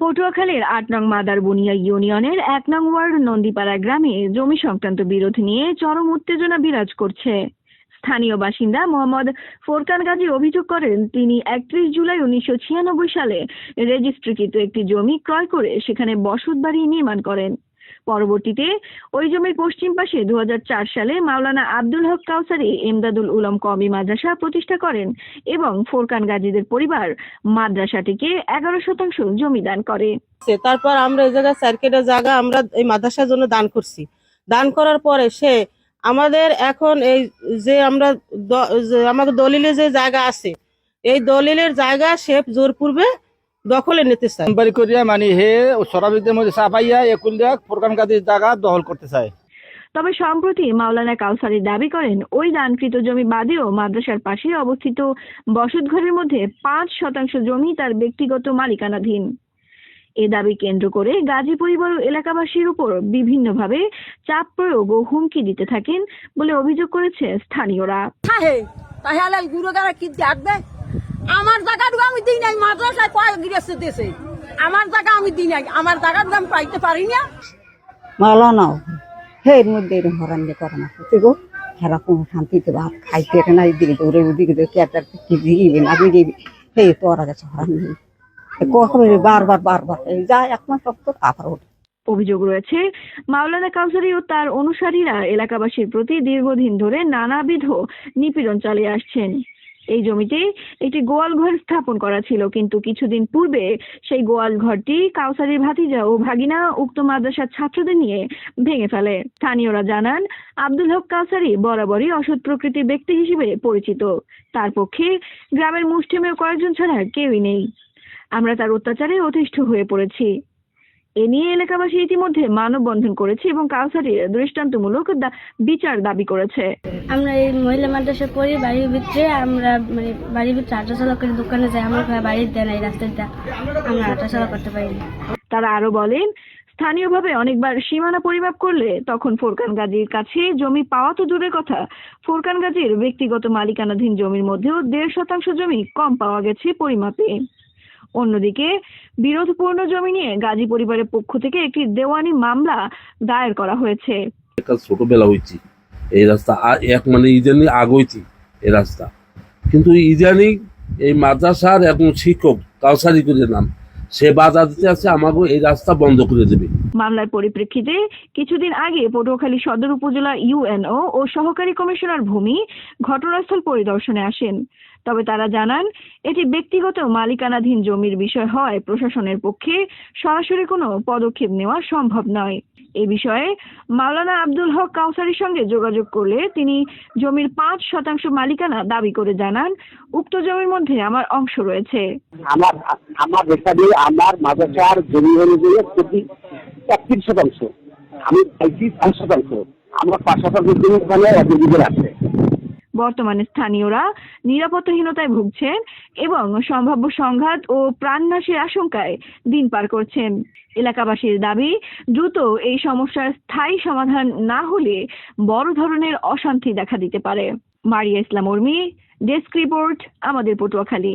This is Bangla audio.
পটুয়াখালীর আট নং মাদার মাদারবুনিয়া ইউনিয়নের এক নং ওয়ার্ড নন্দীপাড়া গ্রামে জমি সংক্রান্ত বিরোধ নিয়ে চরম উত্তেজনা বিরাজ করছে। স্থানীয় বাসিন্দা মোহাম্মদ ফোরকান গাজী অভিযোগ করেন, তিনি একত্রিশ জুলাই উনিশশো ছিয়ানব্বই সালে রেজিস্ট্রিকৃত একটি জমি ক্রয় করে সেখানে বসত বাড়ি নির্মাণ করেন। পরবর্তীতে ওই জমির পশ্চিম পাশে দু হাজার চার সালে মাওলানা আব্দুল হক কাউসারি এমদাদুল উলম কমি মাদ্রাসা প্রতিষ্ঠা করেন এবং ফোরকান গাজীদের পরিবার মাদ্রাসাটিকে এগারো শতাংশ জমি দান করে। তারপর আমরা এই জায়গায় সার্কিটের জায়গা আমরা এই মাদ্রাসার জন্য দান করছি দান করার পরে সে আমাদের এখন এই যে আমরা আমাদের দলিলে যে জায়গা আছে, এই দলিলের জায়গা সে জোরপূর্বে দখলে নিতে চায়। বাড়ি করিয়া মানে হে সরাবিদের মধ্যে চাপাইয়া একুলিয়া ফোরকান গাদির জায়গা দখল করতে চায়। তবে সম্প্রতি মাওলানা কাউসারি দাবি করেন ওই দানকৃত জমি বাদেও মাদ্রাসার পাশে অবস্থিত বসতঘরের মধ্যে পাঁচ শতাংশ জমি তার ব্যক্তিগত মালিকানাধীন। এ দাবি কেন্দ্র করে গাজী পরিবার ও এলাকাবাসীর উপর বিভিন্নভাবে চাপ প্রয়োগ ও হুমকি দিতে থাকেন বলে অভিযোগ করেছে স্থানীয়রা। আমার জায়গাটুকু আমি দিই নাই মাদ্রাসায় কয় গৃহস্থ দেশে আমার জায়গা আমি দিই নাই আমার জায়গাটুকু আমি পাইতে পারি না। মালানাও হে এর মধ্যে এরকম হরান দিয়ে করে না। করতে গো হেরা কোনো শান্তিতে ভাত খাইতে না এদিকে দৌড়ে ওদিকে দৌড়ে ক্যাটার কি দিবি না দিবি। হে তোরা গেছে হরান নেই। কখন বারবার বারবার এই যা এক মাস তারপর ওঠে। অভিযোগ রয়েছে মাওলানা কাউসারি ও তার অনুসারীরা এলাকাবাসীর প্রতি দীর্ঘদিন ধরে নানাবিধ নিপীড়ন চালিয়ে আসছেন। এই জমিতে একটি গোয়াল ঘর স্থাপন করা ছিল, কিন্তু কিছুদিন পূর্বে সেই গোয়াল ঘরটি কাউসারির ভাতিজা ও ভাগিনা উক্ত মাদ্রাসার ছাত্রদের নিয়ে ভেঙে ফেলে। স্থানীয়রা জানান, আব্দুল হক কাউসারি বরাবরই অসৎ প্রকৃতির ব্যক্তি হিসেবে পরিচিত। তার পক্ষে গ্রামের মুষ্টিমেয় কয়েকজন ছাড়া কেউই নেই। আমরা তার অত্যাচারে অতিষ্ঠ হয়ে পড়েছি। এ নিয়ে এলাকাবাসী ইতিমধ্যে মানববন্ধন করেছে এবং কাউসারির দৃষ্টান্তমূলক বিচার দাবি করেছে। আমরা এই মহিলা মাদ্রাসা পড়ি বাড়ির ভিতরে আমরা মানে বাড়ির ভিতরে হাঁটা চলা করে দোকানে যাই আমার বাড়ির দেয় না এই রাস্তাটা। আমরা হাঁটা চলা করতে পারি তারা আরও বলেন স্থানীয়ভাবে অনেকবার সীমানা পরিমাপ করলে তখন ফোরকান গাজীর কাছে জমি পাওয়া তো দূরের কথা। ফোরকান গাজীর ব্যক্তিগত মালিকানাধীন জমির মধ্যেও দেড় শতাংশ জমি কম পাওয়া গেছে পরিমাপে। অন্যদিকে বিরোধপূর্ণ জমি নিয়ে গাজী পরিবারের পক্ষ থেকে একটি দেওয়ানি মামলা দায়ের করা হয়েছে। ছোটবেলা হয়েছি এই রাস্তা এক মানে ইদানি আগইছি এই রাস্তা। কিন্তু ইদানি এই মাদ্রাসার এখন শিক্ষক কাউসারি করে নাম সে বাধা দিতে আছে আমাকে এই রাস্তা বন্ধ করে দেবে। মামলার পরিপ্রেক্ষিতে কিছুদিন আগে পটুয়াখালী সদর উপজেলা ইউএনও ও সহকারী কমিশনার ভূমি ঘটনাস্থল পরিদর্শনে আসেন। তবে তারা জানান, এটি ব্যক্তিগত মালিকানাধীন জমির বিষয় হয়। প্রশাসনের পক্ষে সরাসরি কোনো পদক্ষেপ নেওয়া সম্ভব নয়। এ বিষয়ে মাওলানা আব্দুল হক কাউসারির সঙ্গে যোগাযোগ করলে তিনি জমির পাঁচ শতাংশ মালিকানা দাবি করে জানান, উক্ত জমির মধ্যে আমার অংশ রয়েছে। আমার আমার আমার জমি শতাংশ, আমি পাঁচ শতাংশ। আমার পাঁচ শতাংশ জমি আছে। বর্তমানে স্থানীয়রা নিরাপত্তাহীনতায় ভুগছেন এবং সম্ভাব্য সংঘাত ও প্রাণনাশের আশঙ্কায় দিন পার করছেন। এলাকাবাসীর দাবি, দ্রুত এই সমস্যার স্থায়ী সমাধান না হলে বড় ধরনের অশান্তি দেখা দিতে পারে। মারিয়া ইসলাম উর্মি, ডেস্ক রিপোর্ট, আমাদের পটুয়াখালী।